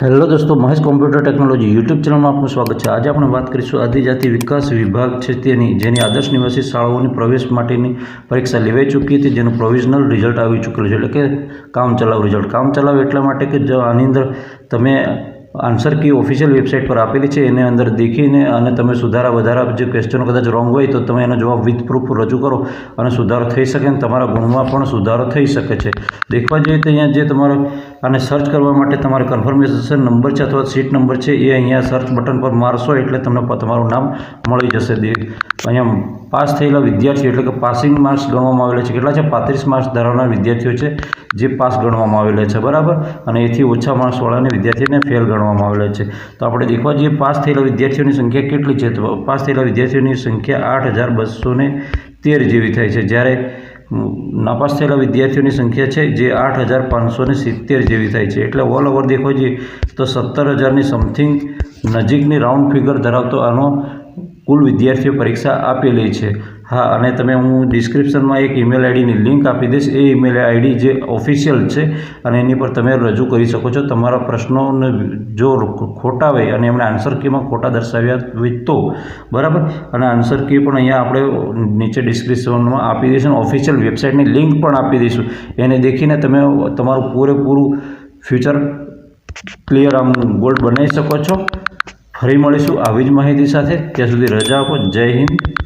Hello દોસ્તો, Mahesh computer technology YouTube ચેનલમાં આપનું સ્વાગત છે. આજે આપણે વાત કરીશું આદિજાતિ વિકાસ વિભાગ છે તેની જેની આદર્શ નિવાસી શાળાઓની પ્રવેશ માટેની પરીક્ષા લેવાઈ ચૂકી હતી, જેનું પ્રોવિઝનલ રિઝલ્ટ આવી ચૂકેલું છે. એટલે કે કામ ચલાવ રિઝલ્ટ કામ ચલાવ એટલા માટે કે જો આની અંદર તમે આન્સર કી ઓફિશિયલ વેબસાઇટ પર આપેલી છે, એને અંદર દેખીને અને તમે સુધારા વધારા જે ક્વેશ્ચનો કદાચ રોંગ હોય તો તમે એનો જવાબ વિથ પ્રૂફ રજૂ કરો અને સુધારો થઈ શકે અને તમારા ગુણમાં પણ સુધારો થઈ શકે છે. દેખવા જઈએ તો અહીંયા જે તમારો આને સર્ચ કરવા માટે તમારે કન્ફર્મેશન નંબર છે અથવા સીટ નંબર છે, એ અહીંયા સર્ચ બટન પર મારશો એટલે તમને તમારું નામ મળી જશે અહીંયા પાસ થયેલા વિદ્યાર્થીઓ એટલે કે પાસિંગ માર્ક્સ ગણવામાં આવેલા છે. કેટલા છે? પાંત્રીસ માર્ક્સ ધરાવનાર વિદ્યાર્થીઓ છે, જે પાસ ગણવામાં આવેલા છે. બરાબર? અને એથી ઓછા માર્ક્સવાળાને વિદ્યાર્થીને ફેલ ગણવામાં આવેલા છે. તો આપણે દેખવા જઈએ પાસ થયેલા વિદ્યાર્થીઓની સંખ્યા કેટલી છે? તો પાસ થયેલા વિદ્યાર્થીઓની સંખ્યા આઠ હજાર બસો તેર જેવી થાય છે. જ્યારે નાપાસ થયેલા વિદ્યાર્થીઓની સંખ્યા છે જે આઠ હજાર પાંચસોને સિત્તેર જેવી થાય છે. એટલે ઓલ ઓવર દેખો જઈએ તો સત્તર હજારની સમથિંગ નજીકની રાઉન્ડ ફિગર ધરાવતો આનો કુલ વિદ્યાર્થીઓ પરીક્ષા આપેલી છે. હા, અને તમે હું ડિસ્ક્રિપ્શનમાં એક ઈમેલ આઈડીની લિંક આપી દઈશ. એ ઈમેલ આઈડી જે ઓફિશિયલ છે અને એની પર તમે રજૂ કરી શકો છો. તમારા પ્રશ્નોને જો ખોટા હોય અને એમણે આન્સર કીમાં ખોટા દર્શાવ્યા હોય તો, બરાબર? અને આન્સર કી પણ અહીંયા આપણે નીચે ડિસ્ક્રિપ્શનમાં આપી દઈશું ઓફિશિયલ વેબસાઇટની લિંક પણ આપી દઈશું. એને દેખીને તમે તમારું પૂરેપૂરું ફ્યુચર ક્લિયર આમ ગોલ્ડ બનાવી શકો છો. ફરી મળીશું આવી જ માહિતી સાથે. ત્યાં સુધી રજા આપો. જય હિન્દ.